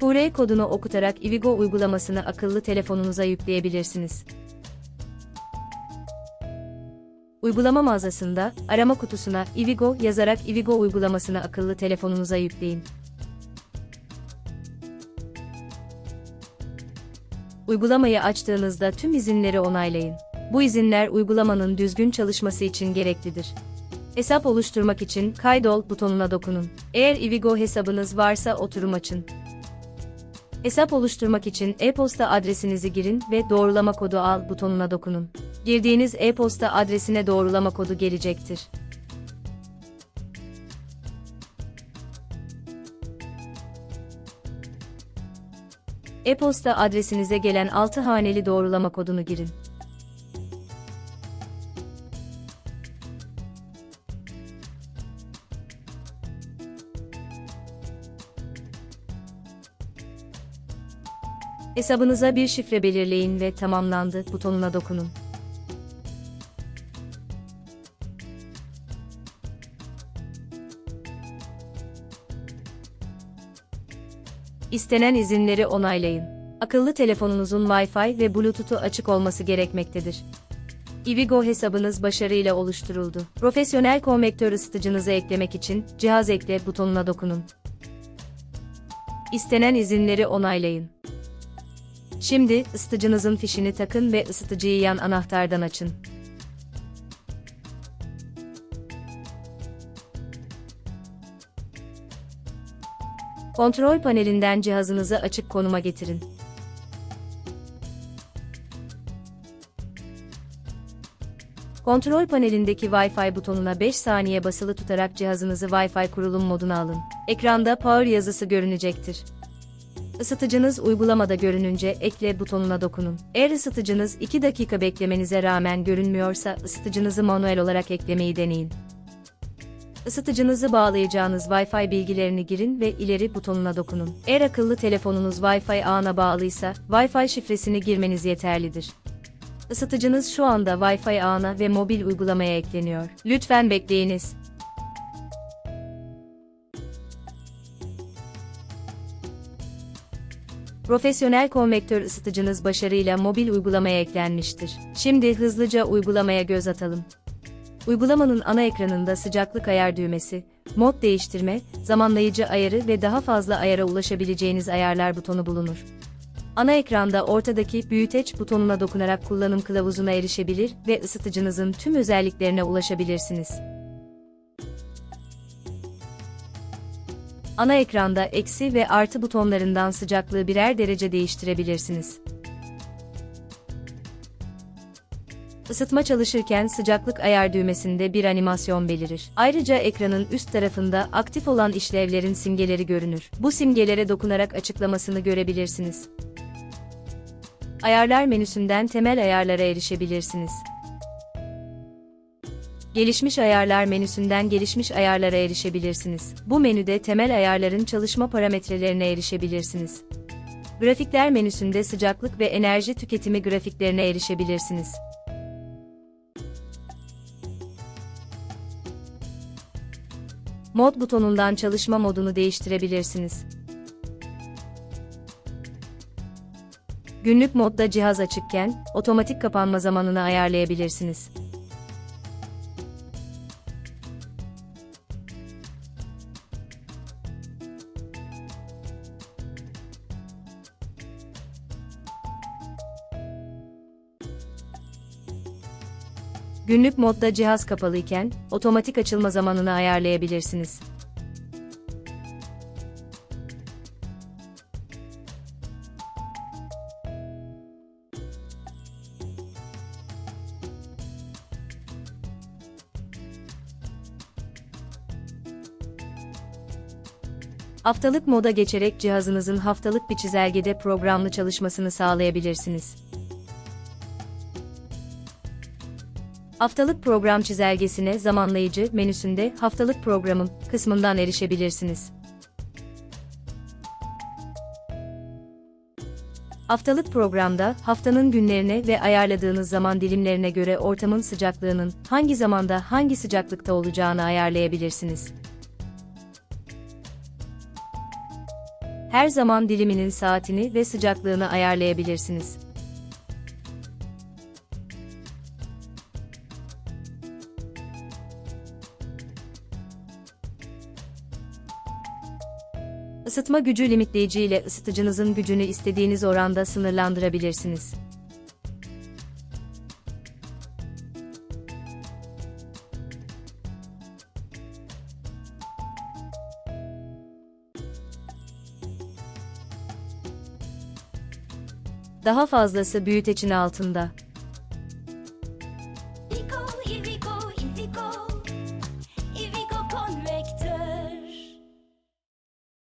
QR kodunu okutarak Ivigo uygulamasını akıllı telefonunuza yükleyebilirsiniz. Uygulama mağazasında arama kutusuna Ivigo yazarak Ivigo uygulamasını akıllı telefonunuza yükleyin. Uygulamayı açtığınızda tüm izinleri onaylayın. Bu izinler uygulamanın düzgün çalışması için gereklidir. Hesap oluşturmak için Kaydol butonuna dokunun. Eğer Ivigo hesabınız varsa oturum açın. Hesap oluşturmak için e-posta adresinizi girin ve doğrulama kodu al butonuna dokunun. Girdiğiniz e-posta adresine doğrulama kodu gelecektir. E-posta adresinize gelen 6 haneli doğrulama kodunu girin. Hesabınıza bir şifre belirleyin ve tamamlandı butonuna dokunun. İstenen izinleri onaylayın. Akıllı telefonunuzun Wi-Fi ve Bluetooth'u açık olması gerekmektedir. Ivigo hesabınız başarıyla oluşturuldu. Profesyonel konvektör ısıtıcınızı eklemek için cihaz ekle butonuna dokunun. İstenen izinleri onaylayın. Şimdi ısıtıcınızın fişini takın ve ısıtıcıyı yan anahtardan açın. Kontrol panelinden cihazınızı açık konuma getirin. Kontrol panelindeki Wi-Fi butonuna 5 saniye basılı tutarak cihazınızı Wi-Fi kurulum moduna alın. Ekranda Power yazısı görünecektir. Isıtıcınız uygulamada görününce ekle butonuna dokunun. Eğer ısıtıcınız 2 dakika beklemenize rağmen görünmüyorsa ısıtıcınızı manuel olarak eklemeyi deneyin. Isıtıcınızı bağlayacağınız Wi-Fi bilgilerini girin ve ileri butonuna dokunun. Eğer akıllı telefonunuz Wi-Fi ağına bağlıysa, Wi-Fi şifresini girmeniz yeterlidir. Isıtıcınız şu anda Wi-Fi ağına ve mobil uygulamaya ekleniyor. Lütfen bekleyiniz. Profesyonel konvektör ısıtıcınız başarıyla mobil uygulamaya eklenmiştir. Şimdi hızlıca uygulamaya göz atalım. Uygulamanın ana ekranında sıcaklık ayar düğmesi, mod değiştirme, zamanlayıcı ayarı ve daha fazla ayara ulaşabileceğiniz ayarlar butonu bulunur. Ana ekranda ortadaki büyüteç butonuna dokunarak kullanım kılavuzuna erişebilir ve ısıtıcınızın tüm özelliklerine ulaşabilirsiniz. Ana ekranda eksi ve artı butonlarından sıcaklığı birer derece değiştirebilirsiniz. Isıtma çalışırken sıcaklık ayar düğmesinde bir animasyon belirir. Ayrıca ekranın üst tarafında aktif olan işlevlerin simgeleri görünür. Bu simgelere dokunarak açıklamasını görebilirsiniz. Ayarlar menüsünden temel ayarlara erişebilirsiniz. Gelişmiş ayarlar menüsünden gelişmiş ayarlara erişebilirsiniz. Bu menüde temel ayarların çalışma parametrelerine erişebilirsiniz. Grafikler menüsünde sıcaklık ve enerji tüketimi grafiklerine erişebilirsiniz. Mod butonundan çalışma modunu değiştirebilirsiniz. Günlük modda cihaz açıkken, otomatik kapanma zamanını ayarlayabilirsiniz. Günlük modda cihaz kapalıyken, otomatik açılma zamanını ayarlayabilirsiniz. Haftalık moda geçerek cihazınızın haftalık bir çizelgede programlı çalışmasını sağlayabilirsiniz. Haftalık program çizelgesine zamanlayıcı menüsünde haftalık programım kısmından erişebilirsiniz. Haftalık programda haftanın günlerine ve ayarladığınız zaman dilimlerine göre ortamın sıcaklığının hangi zamanda hangi sıcaklıkta olacağını ayarlayabilirsiniz. Her zaman diliminin saatini ve sıcaklığını ayarlayabilirsiniz. Isıtma gücü limitleyici ile ısıtıcınızın gücünü istediğiniz oranda sınırlandırabilirsiniz. Daha fazlası büyütecin altında.